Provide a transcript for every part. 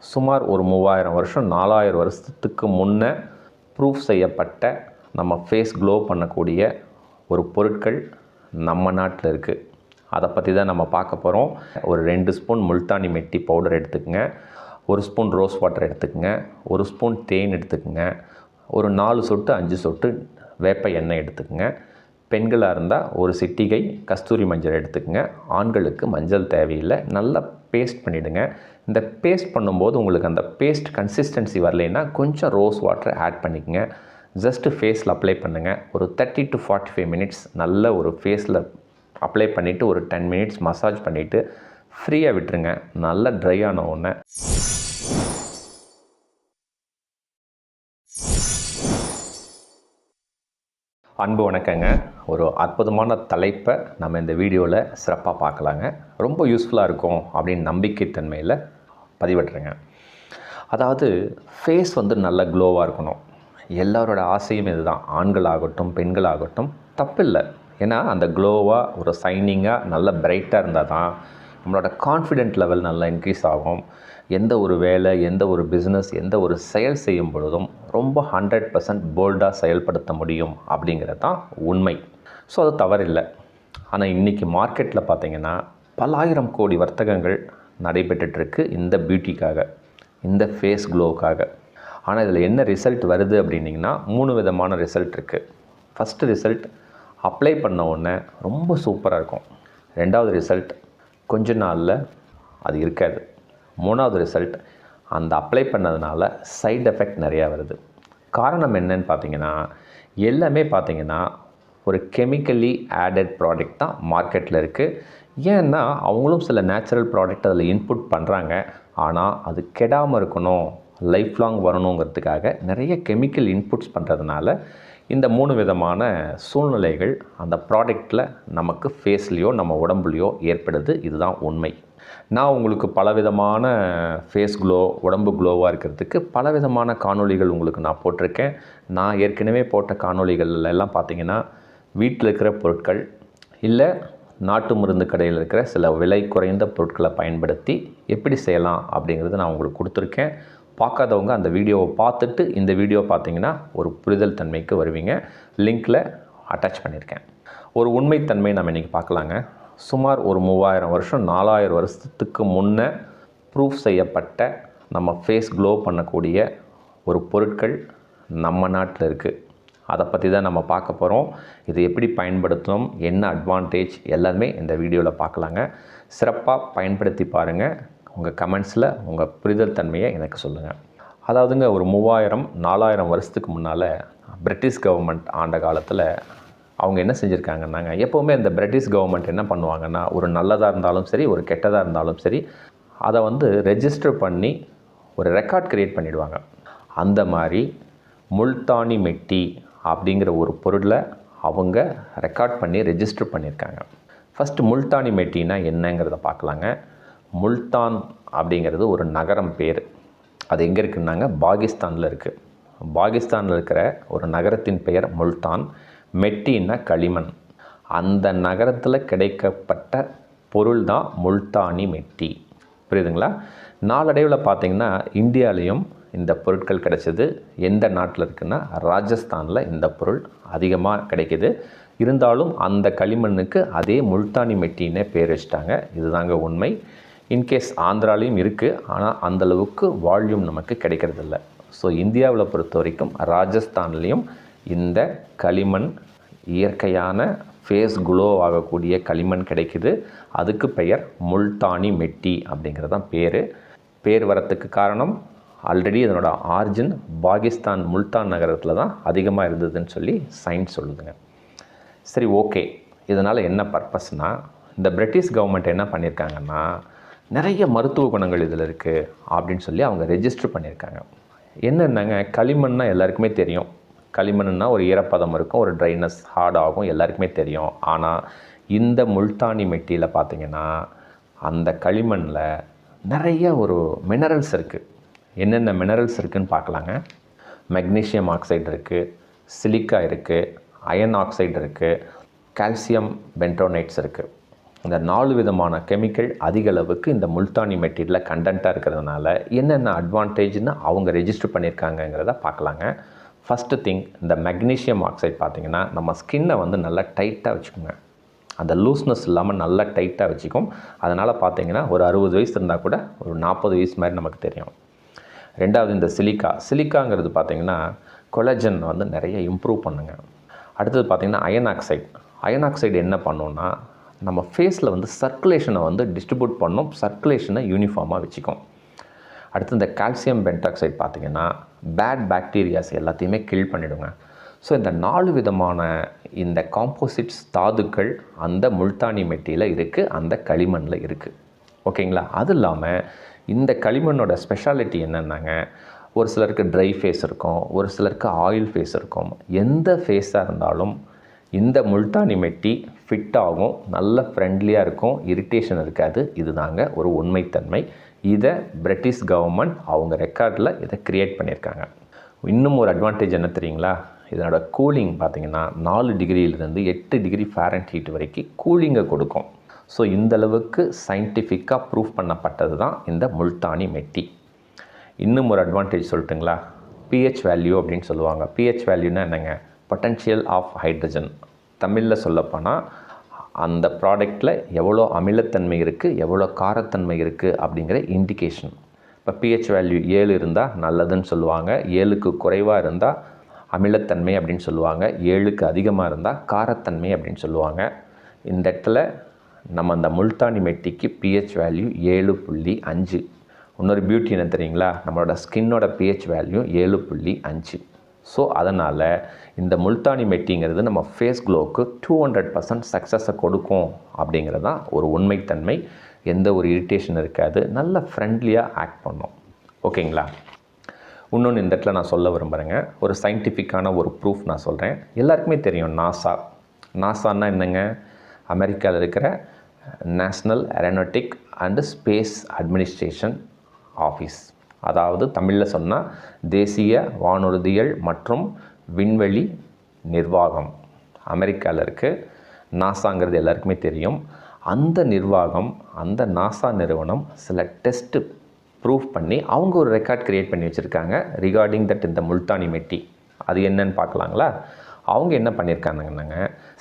சுமார் ஒரு மூவாயிரம் வருஷம் நாலாயிரம் வருஷத்துக்கு முன்னே ப்ரூஃப் செய்யப்பட்ட நம்ம ஃபேஸ் க்ளோ பண்ணக்கூடிய ஒரு பொருட்கள் நம்ம நாட்டில் இருக்குது அதை பற்றி தான் நம்ம பார்க்க போகிறோம் ஒரு ரெண்டு ஸ்பூன் முல்தானி மெட்டி பவுடர் எடுத்துக்கங்க. ஒரு ஸ்பூன் ரோஸ் வாட்டர் எடுத்துக்கோங்க. ஒரு ஸ்பூன் தேன் எடுத்துக்கோங்க. ஒரு நாலு சொட்டு அஞ்சு சொட்டு வேப்ப எண்ணெய் எடுத்துக்கங்க. பெண்களாக இருந்தால் ஒரு சிட்டிகை கஸ்தூரி மஞ்சள் எடுத்துக்கோங்க. ஆண்களுக்கு மஞ்சள் தேவையில்லை. நல்லா பேஸ்ட் பண்ணிவிடுங்க இந்த பேஸ்ட் பண்ணும்போது உங்களுக்கு அந்த பேஸ்ட் கன்சிஸ்டன்சி வரலைன்னா கொஞ்சம் ரோஸ் வாட்டர் ஆட் பண்ணிக்கங்க. ஜஸ்ட்டு ஃபேஸில் அப்ளை பண்ணுங்கள் ஒரு thirty to forty five minutes நல்ல ஒரு ஃபேஸில் அப்ளை பண்ணிவிட்டு ஒரு டென் மினிட்ஸ் மசாஜ் பண்ணிவிட்டு ஃப்ரீயாக விட்டுருங்க. நல்லா ட்ரை ஆன உடனே. அன்பு வணக்கங்க. ஒரு அற்புதமான தலைப்பை நம்ம இந்த வீடியோவில் சிறப்பாக பார்க்கலாங்க. ரொம்ப யூஸ்ஃபுல்லாக இருக்கும் அப்படின்னு நம்பிக்கைத்தன்மையில் பதிவிடுறேங்க. அதாவது ஃபேஸ் வந்து நல்ல க்ளோவாக இருக்கணும். எல்லாரோட ஆசையும் இதுதான். ஆண்களாகட்டும் பெண்களாகட்டும் தப்பில்லை. ஏன்னா அந்த க்ளோவாக ஒரு சைனிங்காக நல்ல பிரைட்டாக இருந்தால் தான் நம்மளோட கான்ஃபிடென்ட் லெவல் நல்லா இன்க்ரீஸ் ஆகும். எந்த ஒரு வேலை எந்த ஒரு பிஸ்னஸ் எந்த ஒரு செயல் செய்யும் பொழுதும் ரொம்ப ஹண்ட்ரட் பர்சன்ட் போல்டாக செயல்படுத்த முடியும் அப்படிங்கிறது தான் உண்மை. ஸோ அது தவறில்லை. ஆனால் இன்றைக்கி மார்க்கெட்டில் பார்த்தீங்கன்னா பல்லாயிரம் கோடி வர்த்தகங்கள் நடைபெற்றுட்ருக்கு இந்த பியூட்டிக்காக இந்த ஃபேஸ் க்ளோவுக்காக ஆனால் இதில் என்ன ரிசல்ட் வருது அப்படின்னிங்கன்னா மூணு விதமான ரிசல்ட் இருக்குது ஃபஸ்ட்டு ரிசல்ட் அப்ளை பண்ண உடனே ரொம்ப சூப்பராக இருக்கும். ரெண்டாவது ரிசல்ட் கொஞ்ச நாளில் அது இருக்காது. மூணாவது ரிசல்ட் அந்த அப்ளை பண்ணதுனால சைட் எஃபெக்ட் நிறையா வருது. காரணம் என்னன்னு பார்த்தீங்கன்னா எல்லாமே பார்த்தீங்கன்னா ஒரு கெமிக்கலி ஆடட் ப்ராடக்ட் தான் மார்க்கெட்டில் இருக்குது ஏன்னா அவங்களும் சில நேச்சுரல் ப்ராடக்ட் அதில் இன்புட் பண்ணுறாங்க ஆனால் அது கெடாமல் இருக்கணும் லைஃப் லாங் வரணுங்கிறதுக்காக நிறைய கெமிக்கல் இன்புட்ஸ் பண்ணுறதுனால இந்த மூணு விதமான சூழ்நிலைகள் அந்த ப்ராடக்டில் நமக்கு ஃபேஸ்லேயோ நம்ம உடம்புலையோ ஏற்படுது. இதுதான் உண்மை. நான் உங்களுக்கு பலவிதமான ஃபேஸ் க்ளோ உடம்பு க்ளோவாக இருக்கிறதுக்கு பலவிதமான காணொளிகள் உங்களுக்கு நான் போட்டிருக்கேன். நான் ஏற்கனவே போட்ட காணொளிகள் எல்லாம் பார்த்தீங்கன்னா வீட்டில் இருக்கிற பொருட்கள் இல்லை நாட்டு மருந்து கடையில் இருக்கிற சில விலை குறைந்த பொருட்களை பயன்படுத்தி எப்படி செய்யலாம் அப்படிங்கிறது நான் உங்களுக்கு கொடுத்துருக்கேன். பார்க்காதவங்க அந்த வீடியோவை பார்த்துட்டு இந்த வீடியோ பார்த்தீங்கன்னா ஒரு புரிதல் தன்மைக்கு வருவீங்க. லிங்க்கில் அட்டாச் பண்ணியிருக்கேன். ஒரு உண்மைத்தன்மை நம்ம இன்றைக்கி பார்க்கலாங்க. சுமார் ஒரு மூவாயிரம் வருஷம் நாலாயிரம் வருஷத்துக்கு முன்னே ப்ரூஃப் செய்யப்பட்ட நம்ம ஃபேஸ் க்ளோ பண்ணக்கூடிய ஒரு பொருட்கள் நம்ம நாட்டில் இருக்குது அதை பற்றி தான் நம்ம பார்க்க போகிறோம் இது எப்படி பயன்படுத்தணும் என்ன அட்வான்டேஜ் எல்லாமே இந்த வீடியோவில் பார்க்கலாங்க. சிறப்பாக பயன்படுத்தி பாருங்கள் உங்கள் கமெண்ட்ஸில் உங்கள் புரிதல் தன்மையை எனக்கு சொல்லுங்கள் அதாவதுங்க ஒரு மூவாயிரம் நாலாயிரம் வருஷத்துக்கு முன்னால் பிரிட்டிஷ் கவர்மெண்ட் ஆண்ட காலத்தில் அவங்க என்ன செஞ்சுருக்காங்கன்னாங்க எப்போவுமே இந்த பிரிட்டிஷ் கவர்மெண்ட் என்ன பண்ணுவாங்கன்னா ஒரு நல்லதாக இருந்தாலும் சரி ஒரு கெட்டதாக இருந்தாலும் சரி அதை வந்து ரெஜிஸ்டர் பண்ணி ஒரு ரெக்கார்ட் க்ரியேட் பண்ணிவிடுவாங்க அந்த மாதிரி முல்தானி மெட்டி அப்படிங்கிற ஒரு பொருளை அவங்க ரெக்கார்ட் பண்ணி ரெஜிஸ்டர் பண்ணியிருக்காங்க. ஃபஸ்ட்டு முல்தானி மெட்டினா என்னங்கிறத பார்க்கலாங்க. முல்தான் அப்படிங்கிறது ஒரு நகரம் பேர். அது எங்கே இருக்குன்னாங்க? பாகிஸ்தானில் இருக்குது பாகிஸ்தானில் இருக்கிற ஒரு நகரத்தின் பெயர் முல்தான். மெட்டின்னா களிமண். அந்த நகரத்தில் கிடைக்கப்பட்ட பொருள் தான் முல்தானி மெட்டி. புரியுதுங்களா? நாளடைவில் பார்த்தீங்கன்னா இந்தியாலேயும் இந்த பொருட்கள் கிடைச்சது எந்த நாட்டில் இருக்குன்னா ராஜஸ்தானில் இந்த பொருள் அதிகமாக கிடைக்கிது. இருந்தாலும் அந்த களிமண்ணுக்கு அதே முல்தானி மெட்டின்னே பேர் வச்சிட்டாங்க. இதுதாங்க உண்மை. இன்கேஸ் ஆந்திராலையும் இருக்குது ஆனால் அந்தளவுக்கு வால்யூம் நமக்கு கிடைக்கிறதில்ல. ஸோ இந்தியாவில் பொறுத்த வரைக்கும் ராஜஸ்தான்லேயும் இந்த களிமண் இயற்கையான ஃபேஸ் குளோ ஆகக்கூடிய களிமண் கிடைக்குது. அதுக்கு பெயர் முல்தானி மெட்டி அப்படிங்கிறது தான் பேர். பேர் வரத்துக்கு காரணம் ஆல்ரெடி இதனோட ஆர்ஜின் பாகிஸ்தான் முல்தான் நகரத்தில் தான் அதிகமாக இருந்ததுன்னு சொல்லி சயின்ஸ் சொல்லுதுங்க. சரி ஓகே இதனால் என்ன பர்பஸ்னால் இந்த பிரிட்டிஷ் கவர்மெண்ட் என்ன பண்ணியிருக்காங்கன்னா நிறைய மருத்துவ குணங்கள் இதில் இருக்குது அப்படின்னு சொல்லி அவங்க ரெஜிஸ்டர் பண்ணியிருக்காங்க என்னென்னங்க? களிமண்னா எல்லாருக்குமே தெரியும். களிமண்னா ஒரு ஈரப்பதம் இருக்கும் ஒரு ட்ரைனஸ் ஹார்ட் ஆகும் எல்லாருக்குமே தெரியும். ஆனால் இந்த முல்தானி மெட்டியில் பார்த்தீங்கன்னா அந்த களிமண்ணில் நிறைய ஒரு மினரல்ஸ் இருக்குது என்னென்ன மினரல்ஸ் இருக்குதுன்னு பார்க்கலாங்க. மெக்னீஷியம் ஆக்சைடு இருக்குது சிலிக்கா இருக்குது அயன் ஆக்சைடு இருக்குது கால்சியம் பென்ட்ரோனைட்ஸ் இருக்குது இந்த நாலு விதமான கெமிக்கல் அதிக அளவுக்கு இந்த முல்தானி மெட்டீரியலில் கண்டென்ட்டாக இருக்கிறதுனால என்னென்ன அட்வான்டேஜ்னு அவங்க ரெஜிஸ்டர் பண்ணியிருக்காங்கங்கிறத பார்க்கலாங்க. ஃபஸ்ட்டு திங் இந்த மெக்னீஷியம் ஆக்சைடு பார்த்திங்கன்னா நம்ம ஸ்கின்னை வந்து நல்லா டைட்டாக வச்சுக்கோங்க. அந்த லூஸ்னஸ் இல்லாமல் நல்லா டைட்டாக வச்சுக்கும். அதனால் பார்த்தீங்கன்னா ஒரு அறுபது வயசு இருந்தால் கூட ஒரு நாற்பது வயசு மாதிரி நமக்கு தெரியும். ரெண்டாவது இந்த சிலிக்கா. சிலிக்காங்கிறது பார்த்திங்கன்னா கொலஜன் வந்து நிறைய இம்ப்ரூவ் பண்ணுங்க. அடுத்தது பார்த்தீங்கன்னா அயன் ஆக்சைடு. அயன் ஆக்சைடு என்ன பண்ணுன்னா நம்ம ஃபேஸில் வந்து சர்க்குலேஷனை வந்து டிஸ்ட்ரிபியூட் பண்ணும். சர்க்குலேஷனை யூனிஃபார்மாக வச்சுக்கும். அடுத்து இந்த கால்சியம் பென்டாக்சைடு பார்த்தீங்கன்னா பேட் பாக்டீரியாஸ் எல்லாத்தையுமே கில் பண்ணிவிடுங்க ஸோ இந்த நாலு விதமான இந்த காம்போசிட்ஸ் தாதுக்கள் அந்த முல்தானி மெட்டியில் இருக்குது அந்த களிமண்ணில் இருக்குது ஓகேங்களா அது இல்லாமல் இந்த களிமண்ணோட ஸ்பெஷாலிட்டி என்னென்னாங்க? ஒரு சிலருக்கு ட்ரை ஃபேஸ் இருக்கும் ஒரு சிலருக்கு ஆயில் ஃபேஸ் இருக்கும். எந்த ஃபேஸாக இருந்தாலும் இந்த முல்தானி மெட்டி ஃபிட் ஆகும் நல்ல ஃப்ரெண்ட்லியாக இருக்கும் இரிட்டேஷன் இருக்காது. இதுதாங்க ஒரு உண்மைத்தன்மை. இதை பிரிட்டிஷ் கவர்மெண்ட் அவங்க ரெக்கார்டில் இதை க்ரியேட் பண்ணியிருக்காங்க. இன்னும் ஒரு அட்வான்டேஜ் என்ன தெரியுங்களா? இதனோட கூலிங் பார்த்தீங்கன்னா நாலு டிகிரியிலிருந்து எட்டு டிகிரி ஃபேரண்ட் ஹீட் வரைக்கும் கூலிங்கை கொடுக்கும். ஸோ இந்த அளவுக்கு சயின்டிஃபிக்காக ப்ரூஃப் பண்ணப்பட்டது தான் இந்த முல்தானி மெட்டி. இன்னும் ஒரு அட்வான்டேஜ் சொல்லட்டுங்களா? பிஹெச் வேல்யூ அப்படின்னு சொல்லுவாங்க. பிஹெச் வேல்யூனா என்னங்க? பொட்டன்ஷியல் ஆஃப் ஹைட்ரஜன் தமிழில் சொல்லப்போனால் அந்த ப்ராடக்டில் எவ்வளோ அமிலத்தன்மை இருக்குது எவ்வளோ காரத்தன்மை இருக்குது அப்படிங்கிற இண்டிகேஷன் இப்போ பிஹெச் வேல்யூ ஏழு இருந்தால் நல்லதுன்னு சொல்லுவாங்க. ஏழுக்கு குறைவாக இருந்தால் அமிலத்தன்மை அப்படின்னு சொல்லுவாங்க. ஏழுக்கு அதிகமாக இருந்தால் காரத்தன்மை அப்படின்னு சொல்லுவாங்க. இந்த இடத்துல நம்ம அந்த முல்தானி மெட்டிக்கு பிஹெச் வேல்யூ ஏழு புள்ளி அஞ்சு. இன்னொரு பியூட்டி என்ன தெரியுங்களா? நம்மளோட ஸ்கின்னோட பிஹெச் வேல்யூ ஏழு புள்ளி அஞ்சு. ஸோ அதனால் இந்த முல்தானி மெட்டிங்கிறது நம்ம ஃபேஸ் க்ளோவுக்கு டூ ஹண்ட்ரட் பர்சன்ட் சக்ஸஸை கொடுக்கும் அப்படிங்கிறது தான் ஒரு உண்மைத்தன்மை. எந்த ஒரு இரிட்டேஷன் இருக்காது. நல்ல ஃப்ரெண்ட்லியாக ஆக்ட் பண்ணும். ஓகேங்களா? இன்னொன்று இந்த இடத்துல நான் சொல்ல விரும்புகிறேங்க ஒரு சயின்டிஃபிக்கான ஒரு ப்ரூஃப் நான் சொல்கிறேன் எல்லாருக்குமே தெரியும் நாசா நாசான்னா என்னங்க? அமெரிக்காவில் இருக்கிற national aeronautic and space administration office அதாவது தமிழில் சொன்னால் தேசிய வானூர்தியல் மற்றும் விண்வெளி நிர்வாகம். அமெரிக்காவில் இருக்குது நாசாங்கிறது எல்லாருக்குமே தெரியும். அந்த நிர்வாகம் அந்த நாசா நிறுவனம் சில டெஸ்ட்டு ப்ரூஃப் பண்ணி அவங்க ஒரு ரெக்கார்ட் க்ரியேட் பண்ணி வச்சுருக்காங்க. ரிகார்டிங் தட் இந்த முல்தானி மெட்டி. அது என்னன்னு பார்க்கலாங்களா? அவங்க என்ன பண்ணியிருக்காங்கன்னாங்க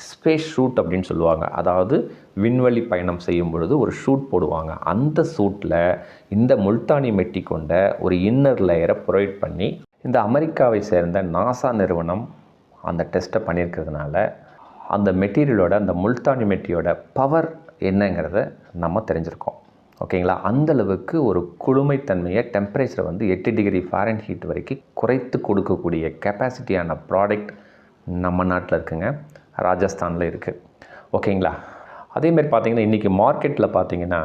ஸ்பேஸ் ஷூட் அப்படின்னு சொல்லுவாங்க. அதாவது விண்வெளி பயணம் செய்யும் பொழுது ஒரு ஷூட் போடுவாங்க. அந்த ஷூட்டில் இந்த முல்தானி மெட்டி கொண்ட ஒரு இன்னர் லேயரை ப்ரொவைட் பண்ணி இந்த அமெரிக்காவை சேர்ந்த நாசா நிறுவனம் அந்த டெஸ்ட்டை பண்ணியிருக்கிறதுனால அந்த மெட்டீரியலோட அந்த முல்தானி மெட்டியோட பவர் என்னங்கிறத நம்ம தெரிஞ்சிருக்கோம். ஓகேங்களா? அந்த அளவுக்கு ஒரு குளுமைத்தன்மையை டெம்பரேச்சரை வந்து எட்டு டிகிரி ஃபாரன் ஹீட் வரைக்கும் குறைத்து கொடுக்கக்கூடிய கெப்பாசிட்டியான ப்ராடக்ட் நம்ம நாட்டில் இருக்குங்க. ராஜஸ்தானில் இருக்குது ஓகேங்களா? அதேமாரி பார்த்தீங்கன்னா இன்றைக்கி மார்க்கெட்டில் பார்த்தீங்கன்னா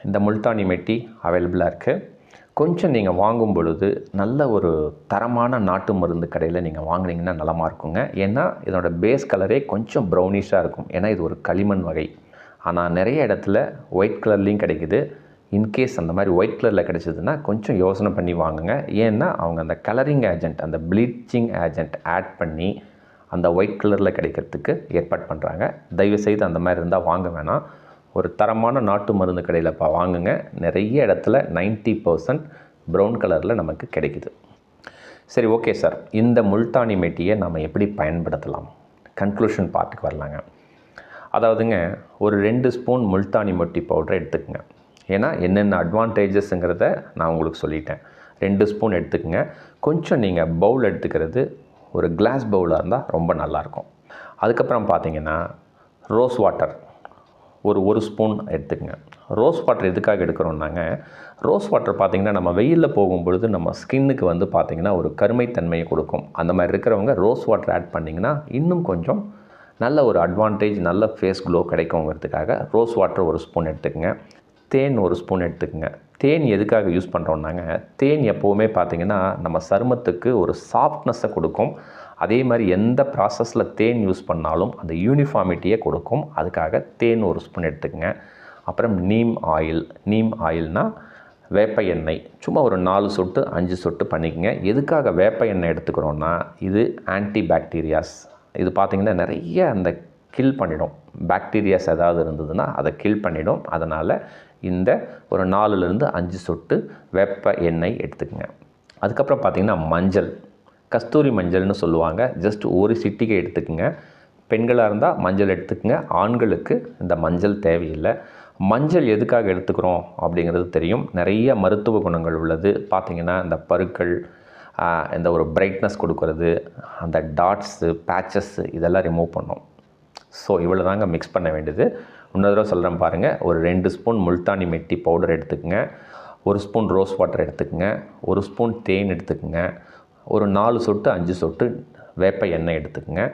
இந்த முல்தானி மெட்டி அவைலபிளாக இருக்குது கொஞ்சம் நீங்கள் வாங்கும் பொழுது நல்ல ஒரு தரமான நாட்டு மருந்து கடையில் நீங்கள் வாங்குனீங்கன்னா நலமாக இருக்குங்க. ஏன்னா இதனோட பேஸ் கலரே கொஞ்சம் ப்ரௌனிஷாக இருக்கும். ஏன்னா இது ஒரு களிமண் வகை. ஆனால் நிறைய இடத்துல ஒயிட் கலர்லேயும் கிடைக்குது. இன்கேஸ் அந்த மாதிரி ஒயிட் கலரில் கிடைச்சதுன்னா கொஞ்சம் யோசனை பண்ணி வாங்குங்க. ஏன்னா அவங்க அந்த கலரிங் ஏஜென்ட் அந்த ப்ளீச்சிங் ஏஜென்ட் ஆட் பண்ணி அந்த ஒயிட் கலரில் கிடைக்கிறதுக்கு ஏற்பாடு பண்ணுறாங்க தயவுசெய்து அந்த மாதிரி இருந்தால் வாங்க வேணாம். ஒரு தரமான நாட்டு மருந்து கடையில் இப்போ வாங்குங்க. நிறைய இடத்துல 90% பர்சன்ட் ப்ரௌன் கலரில் நமக்கு கிடைக்குது. சரி ஓகே சார் இந்த முல்தானி மெட்டியை நம்ம எப்படி பயன்படுத்தலாம்? கன்க்ளூஷன் பார்ட்டுக்கு வரலாங்க. அதாவதுங்க ஒரு ரெண்டு ஸ்பூன் முல்தானி மொட்டி பவுடரை எடுத்துக்கங்க. ஏன்னா என்னென்ன அட்வான்டேஜஸ்ங்கிறத நான் உங்களுக்கு சொல்லிட்டேன். ரெண்டு ஸ்பூன் எடுத்துக்கோங்க. கொஞ்சம் நீங்கள் பவுல் எடுத்துக்கிறது ஒரு கிளாஸ் பவுலாக இருந்தால் ரொம்ப நல்லாயிருக்கும் அதுக்கப்புறம் பார்த்தீங்கன்னா ரோஸ் வாட்டர் ஒரு ஒரு ஸ்பூன் எடுத்துக்கங்க. ரோஸ் வாட்டர் எதுக்காக எடுக்கிறோம்னாங்க ரோஸ் வாட்டர் பார்த்திங்கன்னா நம்ம வெயிலில் போகும்பொழுது நம்ம ஸ்கின்னுக்கு வந்து பார்த்திங்கன்னா ஒரு கருமைத்தன்மையை கொடுக்கும். அந்த மாதிரி இருக்கிறவங்க ரோஸ் வாட்டர் ஆட் பண்ணிங்கன்னா இன்னும் கொஞ்சம் நல்ல ஒரு அட்வான்டேஜ் நல்ல ஃபேஸ் க்ளோ கிடைக்குங்கிறதுக்காக ரோஸ் வாட்டர் ஒரு ஸ்பூன் எடுத்துக்கங்க. தேன் ஒரு ஸ்பூன் எடுத்துக்கோங்க. தேன் எதுக்காக யூஸ் பண்ணுறோம்னாங்க தேன் எப்போவுமே பார்த்திங்கன்னா நம்ம சருமத்துக்கு ஒரு சாஃப்ட்னஸை கொடுக்கும். அதே மாதிரி எந்த ப்ராசஸில் தேன் யூஸ் பண்ணாலும் அந்த யூனிஃபார்மிட்டியை கொடுக்கும். அதுக்காக தேன் ஒரு ஸ்பூன் எடுத்துக்கங்க. அப்புறம் நீம் ஆயில் நீம் ஆயில்னால் வேப்ப எண்ணெய். சும்மா ஒரு நாலு சொட்டு அஞ்சு சொட்டு பண்ணிக்கங்க. எதுக்காக வேப்ப எண்ணெய் எடுத்துக்கிறோன்னா இது ஆன்டி பாக்டீரியாஸ் இது பார்த்திங்கன்னா நிறைய அந்த கில் பண்ணிடும். பாக்டீரியாஸ் ஏதாவது இருந்ததுன்னா அதை கில் பண்ணிடும். அதனால் இந்த ஒரு நாலுலேருந்து அஞ்சு சொட்டு வெப்ப எண்ணெய் எடுத்துக்கங்க. அதுக்கப்புறம் பார்த்திங்கன்னா மஞ்சள். கஸ்தூரி மஞ்சள்னு சொல்லுவாங்க. ஜஸ்ட் ஒரு சிட்டிகை எடுத்துக்கோங்க. பெண்களாக இருந்தால் மஞ்சள் எடுத்துக்கோங்க. ஆண்களுக்கு இந்த மஞ்சள் தேவையில்லை. மஞ்சள் எதுக்காக எடுத்துக்கிறோம் அப்படிங்கிறது தெரியும். நிறைய மருத்துவ குணங்கள் உள்ளது. பார்த்திங்கன்னா இந்த பருக்கள் இந்த ஒரு பிரைட்னஸ் கொடுக்கறது அந்த டாட்ஸு பேச்சஸ்ஸு இதெல்லாம் ரிமூவ் பண்ணும் ஸோ இவ்வளோ தாங்க மிக்ஸ் பண்ண வேண்டியது. இன்னொரு தடவை சொல்கிறேன் பாருங்கள் ஒரு ரெண்டு ஸ்பூன் முல்தானி மெட்டி பவுடர் எடுத்துக்கங்க. ஒரு ஸ்பூன் ரோஸ் வாட்டர் எடுத்துக்கோங்க. ஒரு ஸ்பூன் தேன் எடுத்துக்கங்க. ஒரு நாலு சொட்டு அஞ்சு சொட்டு வேப்ப எண்ணெய் எடுத்துக்கோங்க.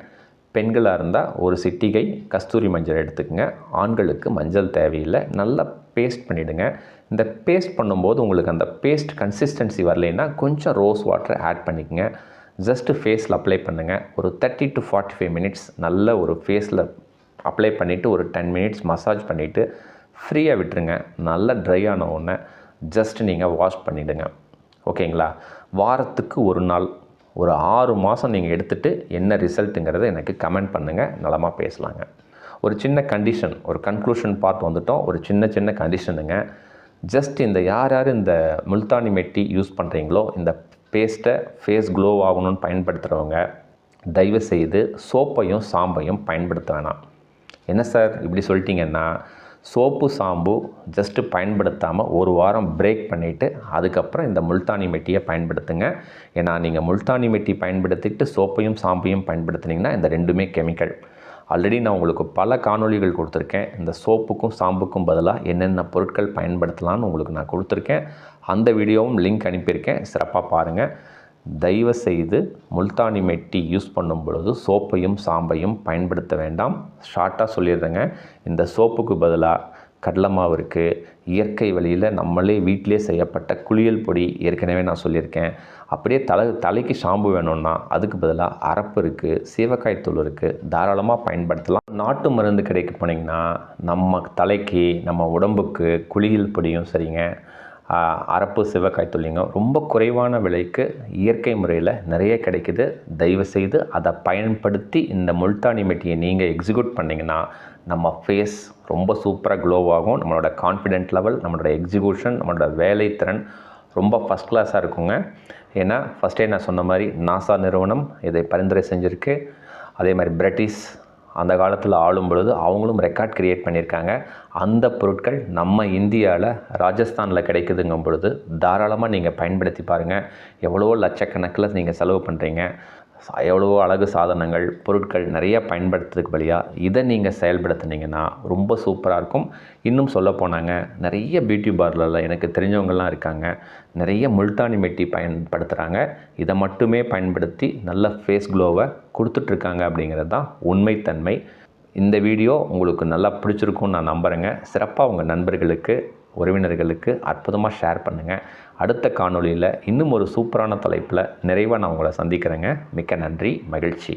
பெண்களாக இருந்தால் ஒரு சிட்டிகை கஸ்தூரி மஞ்சள் எடுத்துக்கங்க. ஆண்களுக்கு மஞ்சள் தேவையில்லை. நல்லா பேஸ்ட் பண்ணிவிடுங்க இந்த பேஸ்ட் பண்ணும்போது உங்களுக்கு அந்த பேஸ்ட் கன்சிஸ்டன்சி வரலைன்னா கொஞ்சம் ரோஸ் வாட்டரை ஆட் பண்ணிக்கங்க. ஜஸ்ட்டு ஃபேஸில் அப்ளை பண்ணுங்கள் ஒரு thirty to forty five minutes நல்ல ஒரு ஃபேஸில் அப்ளை பண்ணிவிட்டு ஒரு டென் மினிட்ஸ் மசாஜ் பண்ணிவிட்டு ஃப்ரீயாக விட்டுருங்க. நல்லா ட்ரை ஆன உடனே ஜஸ்ட் நீங்கள் வாஷ் பண்ணிவிடுங்க ஓகேங்களா? வாரத்துக்கு ஒரு நாள் ஒரு ஆறு மாதம் நீங்கள் எடுத்துகிட்டு என்ன ரிசல்ட்டுங்கிறத எனக்கு கமெண்ட் பண்ணுங்கள் நலமாக பேசலாங்க. ஒரு சின்ன கண்டிஷன் ஒரு கன்க்ளூஷன் பார்ட் வந்துட்டோம். ஒரு சின்ன சின்ன கண்டிஷனுங்க ஜஸ்ட் இந்த யார் யார் இந்த முல்தானி மெட்டி யூஸ் பண்ணுறீங்களோ இந்த பேஸ்ட்டை ஃபேஸ் க்ளோ ஆகணும்னு பயன்படுத்துகிறவங்க தயவு செய்து சோப்பையும் சாம்பையும் பயன்படுத்த வேணாம். என்ன சார் இப்படி சொல்லிட்டீங்கன்னா சோப்பு சாம்பு ஜஸ்ட்டு பயன்படுத்தாமல் ஒரு வாரம் பிரேக் பண்ணிவிட்டு அதுக்கப்புறம் இந்த முல்தானி மெட்டியை பயன்படுத்துங்க. ஏன்னா நீங்கள் முல்தானி மெட்டி பயன்படுத்திட்டு சோப்பையும் சாம்பையும் பயன்படுத்துனீங்கன்னா இந்த ரெண்டுமே கெமிக்கல் ஆல்ரெடி நான் உங்களுக்கு பல காணொளிகள் கொடுத்துருக்கேன். இந்த சோப்புக்கும் சாம்புக்கும் பதிலாக என்னென்ன பொருட்கள் பயன்படுத்தலாம்னு உங்களுக்கு நான் கொடுத்துருக்கேன். அந்த வீடியோவும் லிங்க் அனுப்பியிருக்கேன். சிறப்பாக பாருங்கள் தயவு செய்து முல்தானி மெட்டி யூஸ் பண்ணும் பொழுது சோப்பையும் சாம்பையும் பயன்படுத்த வேண்டாம். ஷார்ட்டாக சொல்லிடுறேங்க. இந்த சோப்புக்கு பதிலாக கடலை மாவு இருக்குது இயற்கை வழியில் நம்மளே வீட்டிலே செய்யப்பட்ட குளியல் பொடி ஏற்கனவே நான் சொல்லியிருக்கேன். அப்படியே தலை தலைக்கு ஷாம்பு வேணும்னா அதுக்கு பதிலாக அரப்பு இருக்குது சீவக்காய் தூள் இருக்குது தாராளமாக பயன்படுத்தலாம். நாட்டு மருந்து கிடைக்க போனீங்கன்னா நம்ம தலைக்கு நம்ம உடம்புக்கு குளியல் பொடியும் சரிங்க. அரப்பு சிவக்காய் தூளிங்க ரொம்ப குறைவான விலைக்கு இயற்கை முறையில் நிறைய கிடைக்குது. தயவு செய்து அதை பயன்படுத்தி இந்த முல்தானி மெட்டியை நீங்கள் எக்ஸிக்யூட் பண்ணிங்கன்னா நம்ம ஃபேஸ் ரொம்ப சூப்பராக க்ளோவாகும் நம்மளோட கான்ஃபிடென்ட் லெவல் நம்மளோட எக்ஸிக்யூஷன் நம்மளோட வேலைத்திறன் ரொம்ப ஃபஸ்ட் கிளாஸாக இருக்குங்க. ஏன்னா ஃபஸ்ட்டே நான் சொன்ன மாதிரி நாசா நிறுவனம் இதை பரிந்துரை செஞ்சுருக்கு. அதே மாதிரி பிரிட்டிஷ் அந்த காலத்தில் ஆளும் பொழுது அவங்களும் ரெக்கார்ட் க்ரியேட் பண்ணியிருக்காங்க. அந்த பொருட்கள் நம்ம இந்தியாவில் ராஜஸ்தானில் கிடைக்குதுங்கும் பொழுது தாராளமாக நீங்கள் பயன்படுத்தி பாருங்கள் எவ்வளோ லட்சக்கணக்கில் நீங்கள் செலவு பண்ணுறீங்க எவ்வளவோ அழகு சாதனங்கள் பொருட்கள் நிறைய பயன்படுத்துறதுக்கு வழியாக இதை நீங்கள் செயல்படுத்துனீங்கன்னா ரொம்ப சூப்பராக இருக்கும். இன்னும் சொல்ல போனாங்க நிறைய பியூட்டி பார்லரில் எனக்கு தெரிஞ்சவங்கள்லாம் இருக்காங்க நிறைய முல்தானி மெட்டி பயன்படுத்துகிறாங்க இதை மட்டுமே பயன்படுத்தி நல்ல ஃபேஸ் க்ளோவை கொடுத்துட்ருக்காங்க அப்படிங்கிறது தான் உண்மைத்தன்மை. இந்த வீடியோ உங்களுக்கு நல்லா பிடிச்சிருக்கும்னு நான் நம்புகிறேங்க சிறப்பாக உங்கள் நண்பர்களுக்கு உறவினர்களுக்கு அற்புதமாக ஷேர் பண்ணுங்கள் அடுத்த காணொளியில் இன்னும் ஒரு சூப்பரான தலைப்பில் நிறைவாக நான் உங்களை சந்திக்கிறேங்க. மிக்க நன்றி மகிழ்ச்சி.